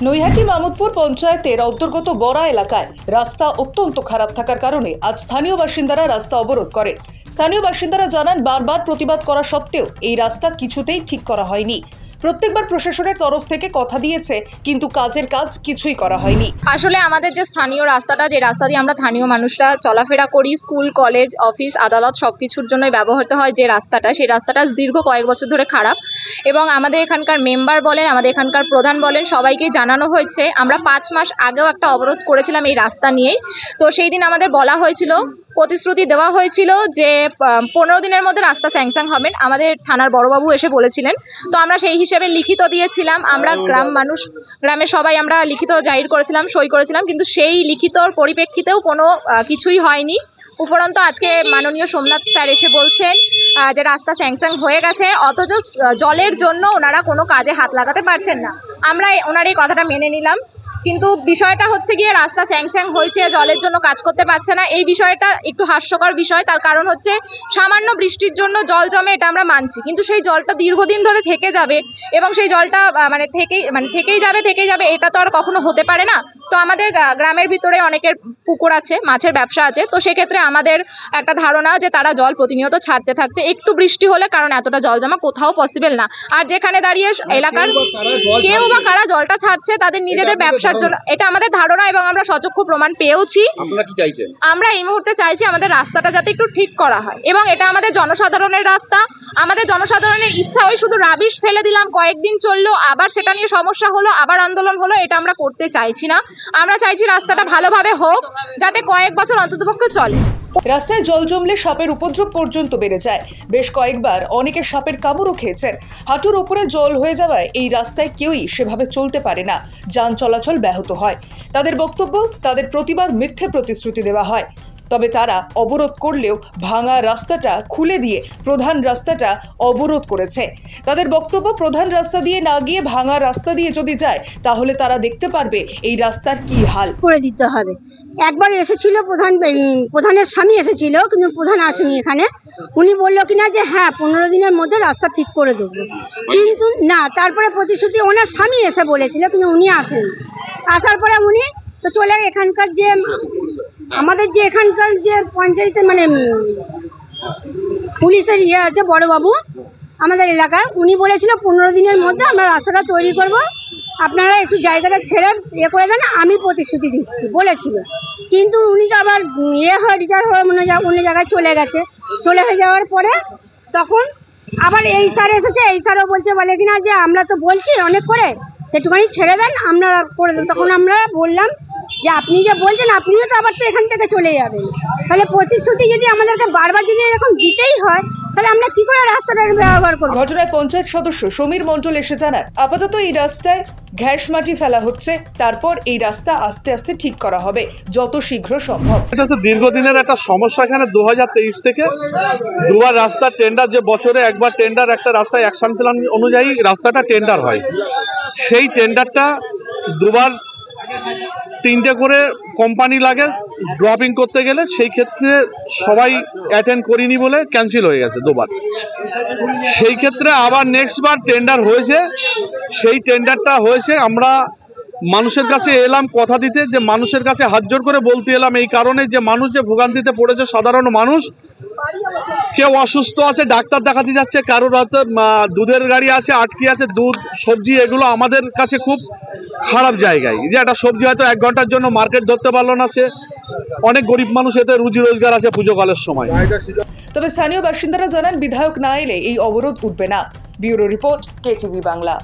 নৈহাটি মামুদপুর পঞ্চায়েতের অন্তর্গত বড়া এলাকায় রাস্তা অত্যন্ত খারাপ থাকার কারণে আজ স্থানীয় বাসিন্দারা রাস্তা অবরোধ করেন স্থানীয় বাসিন্দারা জানান, বারবার প্রতিবাদ করা সত্ত্বেও এই রাস্তা কিছুতেই ঠিক করা হয়নি। প্রত্যেকবার প্রশাসনের তরফ থেকে কথা দিয়েছে, কিন্তু কাজের কাজ কিছুই করা হয়নি। আসলে আমাদের যে স্থানীয় রাস্তাটা, যে রাস্তা দিয়ে আমরা স্থানীয় মানুষরা চলাফেরা করি, স্কুল, কলেজ, অফিস, আদালত সব কিছুর জন্যই ব্যবহৃত হয় যে রাস্তাটা, সেই রাস্তাটা দীর্ঘ কয়েক বছর ধরে খারাপ। এবং আমাদের এখানকার মেম্বার বলেন, আমাদের এখানকার প্রধান বলেন সবাইকে জানানো হয়েছে। আমরা পাঁচ মাস আগেও একটা অবরোধ করেছিলাম এই রাস্তা নিয়েই। তো সেই দিন আমাদের বলা হয়েছিল প্রতিশ্রুতি দেওয়া হয়েছিল যে পনেরো দিনের মধ্যে রাস্তা স্যাংশন হবেন। আমাদের থানার বড়বাবু এসে বলেছিলেন। তো আমরা সেই হিসেবে লিখিত দিয়েছিলাম। আমরা গ্রাম মানুষ গ্রামের সবাই আমরা লিখিত জাহির করেছিলাম সই করেছিলাম। কিন্তু সেই লিখিতর পরিপ্রেক্ষিতেও কোনো কিছুই হয়নি। উপরন্ত আজকে মাননীয় সোমনাথ স্যার এসে বলছেন যে রাস্তা স্যাংশন হয়ে গেছে অথচ জলের জন্য ওনারা কোনো কাজে হাত লাগাতে পারছেন না। আমরা ওনার এই কথাটা মেনে নিলাম। কিন্তু বিষয়টা হচ্ছে গিয়ে রাস্তা স্যাংস্যাং হয়েছে, জলের জন্য কাজ করতে পারছে না। এই বিষয়টা একটু হাস্যকর বিষয়, তার কারণ হচ্ছে সামান্য বৃষ্টির জন্য জল জমে এটা আমরা মানছি। কিন্তু সেই জলটা দীর্ঘদিন ধরে থেকে যাবে এবং সেই জলটা মানে থেকেই মানে থেকেই যাবে থেকেই যাবে, এটা তো আর কখনো হতে পারে না। তো আমাদের গ্রামের ভিতরে অনেকের পুকুর আছে মাছের ব্যবসা আছে তো সেক্ষেত্রে আমাদের একটা ধারণা যে তারা জল প্রতিনিয়ত ছাড়তে থাকছে। একটু বৃষ্টি হলে কারণ এতটা জল জমা কোথাও পসিবল না। আর যেখানে দাঁড়িয়ে এলাকার কেউ বা কারা জলটা ছাড়ছে তাদের নিজেদের ব্যবসার জন্য। এটা আমাদের ধারণা এবং আমরা সচক্ষু প্রমাণ পেয়েওছি। আমরা এই মুহূর্তে চাইছি আমাদের রাস্তাটা যাতে একটু ঠিক করা হয়। এবং এটা আমাদের জনসাধারণের রাস্তা। আমাদের জনসাধারণের ইচ্ছা ওই শুধু রাবিশ ফেলে দিলাম কয়েকদিন চলল আবার সেটা নিয়ে সমস্যা হলো আবার আন্দোলন হলো এটা আমরা করতে চাইছি না। আমরা চাইছি রাস্তাটা ভালোভাবে হোক, যাতে কয়েক বছর অন্ততপক্ষে চলে। রাস্তায় জল জমলে সাপের উপদ্রব পর্যন্ত বেড়ে যায়। বেশ কয়েকবার অনেকে সাপের কামড়ও খেয়েছেন। হাঁটুর ওপরে জল হয়ে যাওয়ায় এই রাস্তায় কেউই সেভাবে চলতে পারে না। যান চলাচল ব্যাহত হয়। তাদের বক্তব্য, তাদের প্রতিবার মিথ্যে প্রতিশ্রুতি দেওয়া হয়। তবে তারা অবরোধ করলেও ভাঙা রাস্তাটা খুলে দিয়ে প্রধান রাস্তাটা অবরোধ করেছে। তাদের বক্তব্য, প্রধান রাস্তা দিয়ে না গিয়ে ভাঙা রাস্তা দিয়ে যদি যায়, তাহলে তারা দেখতে পারবে এই রাস্তার কি হাল। করে দিতে হবে। একবার এসেছিল প্রধান প্রধানের স্বামী এসেছিল, কিন্তু প্রধান আসেনি এখানে। উনি বলল কিনা যে হ্যাঁ পনেরো দিনের মধ্যে রাস্তা ঠিক করে দেবো। কিন্তু না, তারপরে প্রতিশ্রুতি ওনার স্বামী এসে বলেছিল, কিন্তু উনি আসেনি আসার পরে উনি তো চলে এখানকার যে আমাদের যে এখানকার যে পঞ্চায়েতের মানে পুলিশের ইয়ে আছে বড়বাবু, আমাদের এলাকার, উনি বলেছিল পনেরো দিনের মধ্যে আমরা রাস্তাটা তৈরি করব। আপনারা একটু জায়গাটা ছেড়ে ইয়ে করে দেন, আমি প্রতিশ্রুতি দিচ্ছি, বলেছিল। কিন্তু উনি তো আবার ইয়ে হয়ে রিটায়ার হয়ে অন্য অন্য জায়গায় চলে গেছে। চলে হয়ে যাওয়ার পরে তখন আবার এই স্যার এসেছে, এই স্যারও বলছে, বলে কিনা যে আমরা তো বলছি অনেক করে, একটুখানি ছেড়ে দেন, আমরা করে দেবো। তখন আমরা বললাম যে আপনি যে বলছেন আপনিও তো আবার তো এখান থেকে চলে যাবেন। তাহলে প্রতিশ্রুতি যদি আমাদেরকে বারবার যদি এরকম দিতেই হয় তাহলে আমরা কি করে রাস্তাটা ব্যবহার করব? ঘটনায় পঞ্চায়েত সদস্য সমীর মণ্ডল এসে জানান আপাতত এই রাস্তায় ঘ্যাস মাটি ফেলা হচ্ছে তারপর এই রাস্তা আস্তে আস্তে ঠিক করা হবে যত শীঘ্র সম্ভব। এটা হচ্ছে দীর্ঘদিনের একটা সমস্যা এখানে দু হাজার তেইশ থেকে। দুবার রাস্তার টেন্ডার যে বছরে একবার টেন্ডার একটা রাস্তায় অ্যাকশন প্ল্যান অনুযায়ী রাস্তাটা টেন্ডার হয়। সেই টেন্ডারটা দুবার তিনটে করে কোম্পানি লাগে ড্রপিং করতে গেলে, সেই ক্ষেত্রে সবাই অ্যাটেন্ড করিনি বলে ক্যান্সেল হয়ে গেছে দুবার। সেই ক্ষেত্রে আবার নেক্সট বার টেন্ডার হয়েছে, সেই টেন্ডারটা হয়েছে, আমরা মানুষের কাছে এলাম কথা দিতে, যে মানুষের কাছে হাত করে বলতে এলাম এই কারণে যে মানুষ যে ভোগান্তিতে পড়েছে, সাধারণ মানুষ কেউ অসুস্থ আছে, ডাক্তার দেখাতে যাচ্ছে, কারোর হয়তো দুধের গাড়ি আছে, আটকে আছে, দুধ, সবজি, এগুলো আমাদের কাছে খুব খারাপ জায়গায়। যে একটা সবজি হয়তো এক ঘণ্টার জন্য মার্কেট ধরতে পারল না সে। অনেক গরিব মানুষ এতে রুজি রোজগার আছে পুজো কালের সময়। তবে স্থানীয় বাসিন্দারা জানান, বিধায়ক না এলে এই অবরোধ উঠবে না। Bureau report KTV Bangla.